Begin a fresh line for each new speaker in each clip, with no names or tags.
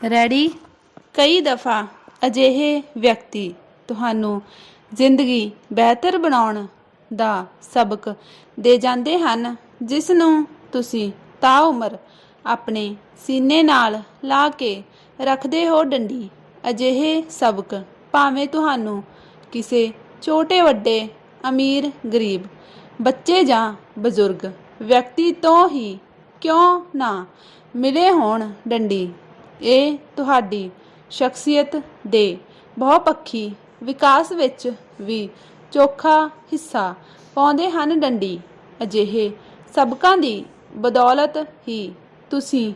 Ready ਕਈ ਦਫਾ ਅਜਿਹੇ ਵਿਅਕਤੀ ਤੁਹਾਨੂੰ ਜ਼ਿੰਦਗੀ ਬਿਹਤਰ ਬਣਾਉਣ ਦਾ ਸਬਕ ਦੇ ਜਾਂਦੇ ਹਨ, ਜਿਸ ਨੂੰ ਤੁਸੀਂ ਤਾ ਉਮਰ ਆਪਣੇ ਸੀਨੇ ਨਾਲ ਲਾ ਕੇ ਰੱਖਦੇ ਹੋ ਡੰਡੀ। ਅਜਿਹੇ ਸਬਕ ਭਾਵੇਂ ਤੁਹਾਨੂੰ ਕਿਸੇ ਛੋਟੇ ਵੱਡੇ ਅਮੀਰ, ਗਰੀਬ, ਬੱਚੇ ਜਾਂ ਬਜ਼ੁਰਗ ਵਿਅਕਤੀ ਤੋਂ ਹੀ ਕਿਉਂ ਨਾ ਮਿਲੇ ਹੋਣ ਡੰਡੀ। ਇਹ ਤੁਹਾਡੀ ਸ਼ਖਸੀਅਤ ਦੇ ਬਹੁਪੱਖੀ ਵਿਕਾਸ ਵਿੱਚ ਵੀ ਚੋਖਾ ਹਿੱਸਾ ਪਾਉਂਦੇ ਹਨ ਡੰਡੀ। ਅਜਿਹੇ ਸਬਕਾਂ ਦੀ ਬਦੌਲਤ ਹੀ ਤੁਸੀਂ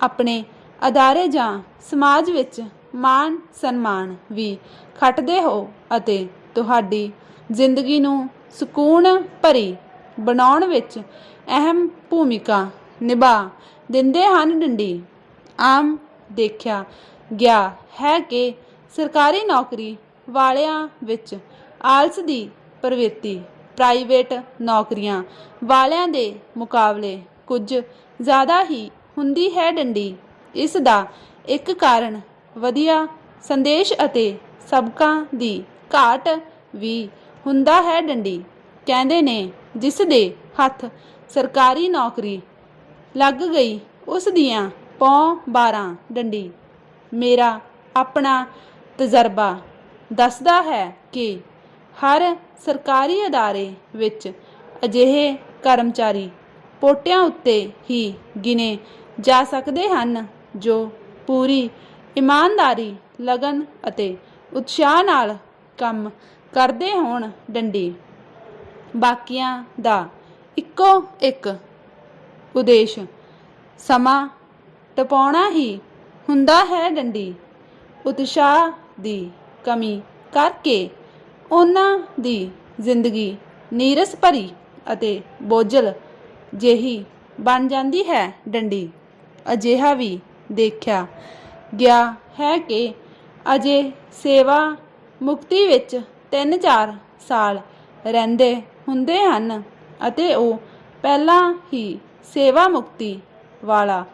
ਆਪਣੇ ਅਦਾਰੇ ਜਾਂ ਸਮਾਜ ਵਿੱਚ ਮਾਣ ਸਨਮਾਨ ਵੀ ਖੱਟਦੇ ਹੋ ਅਤੇ ਤੁਹਾਡੀ ਜ਼ਿੰਦਗੀ ਨੂੰ ਸਕੂਨ ਭਰੀ ਬਣਾਉਣ ਵਿੱਚ ਅਹਿਮ ਭੂਮਿਕਾ ਨਿਭਾ ਦਿੰਦੇ ਹਨ ਡੰਡੀ। ਆਮ ਦੇਖਿਆ ਗਿਆ ਹੈ ਕਿ ਸਰਕਾਰੀ ਨੌਕਰੀ ਵਾਲਿਆਂ ਵਿੱਚ ਆਲਸ ਦੀ ਪ੍ਰਵਿਰਤੀ, ਪ੍ਰਾਈਵੇਟ ਨੌਕਰੀਆਂ ਵਾਲਿਆਂ ਦੇ ਮੁਕਾਬਲੇ ਕੁਝ ਜ਼ਿਆਦਾ ਹੀ ਹੁੰਦੀ ਹੈ ਡੰਡੀ। ਇਸ ਦਾ ਇੱਕ ਕਾਰਨ ਵਧੀਆ ਸੰਦੇਸ਼ ਅਤੇ ਸਬਕਾਂ ਦੀ ਘਾਟ ਵੀ ਹੁੰਦਾ ਹੈ ਡੰਡੀ। ਕਹਿੰਦੇ ਨੇ ਜਿਸ ਦੇ ਹੱਥ ਸਰਕਾਰੀ ਨੌਕਰੀ ਲੱਗ ਗਈ, ਉਸ ਦੀਆਂ ਪੌਂ 12 ਡੰਡੀ। ਮੇਰਾ ਆਪਣਾ ਤਜਰਬਾ ਦੱਸਦਾ ਹੈ ਕਿ ਹਰ ਸਰਕਾਰੀ ਅਦਾਰੇ ਵਿੱਚ ਅਜਿਹੇ ਕਰਮਚਾਰੀ ਪੋਟਿਆਂ ਉੱਤੇ ਹੀ ਗਿਣੇ ਜਾ ਸਕਦੇ ਹਨ, ਜੋ ਪੂਰੀ ਇਮਾਨਦਾਰੀ, ਲਗਨ ਅਤੇ ਉਤਸ਼ਾਹ ਨਾਲ ਕੰਮ ਕਰਦੇ ਹੋਣ, ਡੰਡੀ। ਬਾਕੀਆਂ ਦਾ ਇੱਕੋ ਇੱਕ ਉਦੇਸ਼ ਸਮਾਂ ਟਪਾਉਣਾ ਹੀ ਹੁੰਦਾ ਹੈ ਡੰਡੀ। ਉਤਸ਼ਾਹ ਦੀ ਕਮੀ ਕਰਕੇ ਉਹਨਾਂ ਦੀ ਜ਼ਿੰਦਗੀ ਨੀਰਸ ਭਰੀ ਅਤੇ ਬੋਝਲ ਜਿਹੀ ਬਣ ਜਾਂਦੀ ਹੈ ਡੰਡੀ। ਅਜਿਹਾ ਵੀ ਦੇਖਿਆ ਗਿਆ ਹੈ ਕਿ ਅਜੇ ਸੇਵਾ ਮੁਕਤੀ ਵਿੱਚ 3-4 ਸਾਲ ਰਹਿੰਦੇ ਹੁੰਦੇ ਹਨ ਅਤੇ ਉਹ ਪਹਿਲਾਂ ਹੀ ਸੇਵਾ ਮੁਕਤੀ ਵਾਲਾ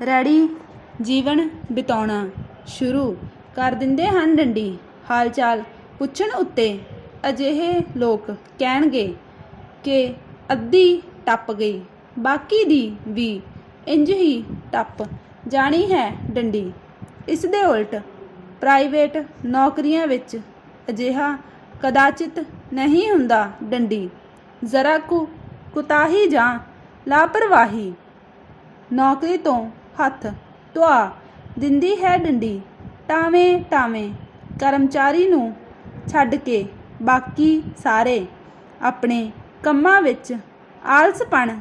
ਰੈੜੀ ਜੀਵਨ ਬਿਤਾਉਣਾ ਸ਼ੁਰੂ ਕਰ ਦਿੰਦੇ ਹਨ ਡੰਡੀ। ਹਾਲਚਾਲ ਪੁੱਛਣ ਉੱਤੇ ਅਜਿਹੇ ਲੋਕ ਕਹਿਣਗੇ ਕਿ ਅੱਧੀ ਟੱਪ ਗਈ, ਬਾਕੀ ਦੀ ਵੀ ਇੰਜ ਹੀ ਟੱਪ ਜਾਣੀ ਹੈ ਡੰਡੀ। ਇਸ ਦੇ ਉਲਟ ਪ੍ਰਾਈਵੇਟ ਨੌਕਰੀਆਂ ਵਿੱਚ ਅਜਿਹਾ ਕਦਾਚਿਤ ਨਹੀਂ ਹੁੰਦਾ ਡੰਡੀ। ਜ਼ਰਾ ਕੁ ਕੁਤਾਹੀ ਜਾਂ ਲਾਪਰਵਾਹੀ। ਨੌਕਰੀ ਤੋਂ ਹੱਥ, ਧੁਆ, ਦਿੰਦੀ ਹੈ ਡੰਡੀ, ਟਾਵੇਂ ਟਾਵੇਂ, ਕਰਮਚਾਰੀ ਨੂੰ ਛੱਡ ਕੇ ਬਾਕੀ ਸਾਰੇ ਆਪਣੇ ਕੰਮਾਂ ਵਿੱਚ ਆਲਸਪਣ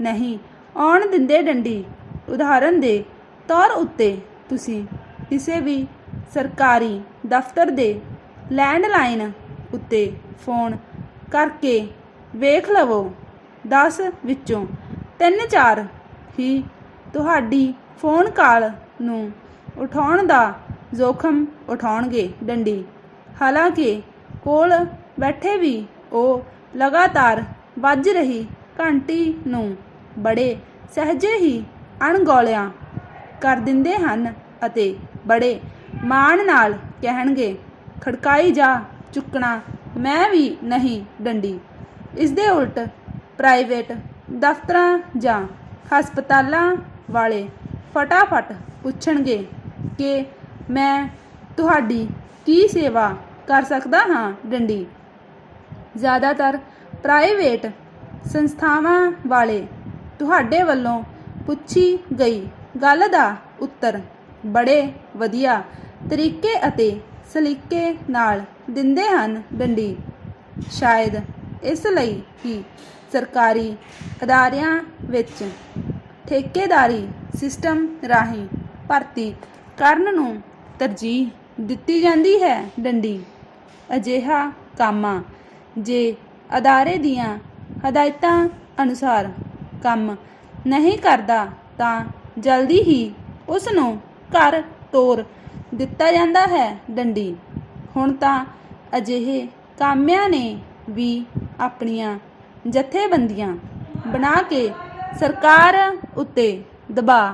ਨਹੀਂ ਆਉਣ ਦਿੰਦੇ ਡੰਡੀ। ਉਦਾਹਰਨ ਦੇ ਤੌਰ ਉੱਤੇ ਤੁਸੀਂ ਕਿਸੇ ਵੀ ਸਰਕਾਰੀ ਦਫ਼ਤਰ ਦੇ ਲੈਂਡਲਾਈਨ ਉੱਤੇ ਫੋਨ ਕਰਕੇ ਵੇਖ ਲਵੋ। 10 ਵਿੱਚੋਂ 3-4 ਹੀ ਤੁਹਾਡੀ ਫੋਨ ਕਾਲ ਨੂੰ ਉਠਾਉਣ ਦਾ ਜ਼ੋਖਮ ਉਠਾਉਣਗੇ ਡੰਡੀ। ਹਾਲਾਂਕਿ ਕੋਲ ਬੈਠੇ ਵੀ ਉਹ ਲਗਾਤਾਰ ਵੱਜ ਰਹੀ ਘੰਟੀ ਨੂੰ ਬੜੇ ਸਹਜੇ ਹੀ ਅਣਗੌਲਿਆਂ ਕਰ ਦਿੰਦੇ ਹਨ ਅਤੇ ਬੜੇ ਮਾਣ ਨਾਲ ਕਹਿਣਗੇ, ਖੜਕਾਈ ਜਾ, ਚੁੱਕਣਾ ਮੈਂ ਵੀ ਨਹੀਂ ਡੰਡੀ। ਇਸ ਦੇ ਉਲਟ ਪ੍ਰਾਈਵੇਟ ਦਫ਼ਤਰਾਂ ਜਾਂ ਹਸਪਤਾਲਾਂ ਵਾਲੇ ਫਟਾਫਟ ਪੁੱਛਣਗੇ ਕਿ ਮੈਂ ਤੁਹਾਡੀ ਕੀ ਸੇਵਾ ਕਰ ਸਕਦਾ ਹਾਂ, ਡੰਡੀ? ਜ਼ਿਆਦਾਤਰ ਪ੍ਰਾਈਵੇਟ ਸੰਸਥਾਵਾਂ ਵਾਲੇ ਤੁਹਾਡੇ ਵੱਲੋਂ ਪੁੱਛੀ ਗਈ ਗੱਲ ਦਾ ਉੱਤਰ ਬੜੇ ਵਧੀਆ ਤਰੀਕੇ ਅਤੇ ਸਲੀਕੇ ਨਾਲ ਦਿੰਦੇ ਹਨ, ਡੰਡੀ। ਸ਼ਾਇਦ ਇਸ ਲਈ ਕਿ ਸਰਕਾਰੀ ਅਦਾਰਿਆਂ ਵਿੱਚ ਠੇਕੇਦਾਰੀ ਸਿਸਟਮ ਰਾਹੀਂ ਭਰਤੀ ਕਰਨ ਨੂੰ ਤਰਜੀਹ ਦਿੱਤੀ ਜਾਂਦੀ ਹੈ ਡੰਡੀ। ਅਜਿਹਾ ਕਾਮਾ ਜੇ ਅਦਾਰੇ ਦੀਆਂ ਹਦਾਇਤਾਂ ਅਨੁਸਾਰ ਕੰਮ ਨਹੀਂ ਕਰਦਾ ਤਾਂ ਜਲਦੀ ਹੀ ਉਸ ਨੂੰ ਘਰ ਤੋਰ ਦਿੱਤਾ ਜਾਂਦਾ ਹੈ ਡੰਡੀ। ਹੁਣ ਤਾਂ ਅਜਿਹੇ ਕਾਮਿਆਂ ਨੇ ਵੀ ਆਪਣੀਆਂ ਜਥੇਬੰਦੀਆਂ ਬਣਾ ਕੇ ਸਰਕਾਰ ਉੱਤੇ ਦਬਾਅ।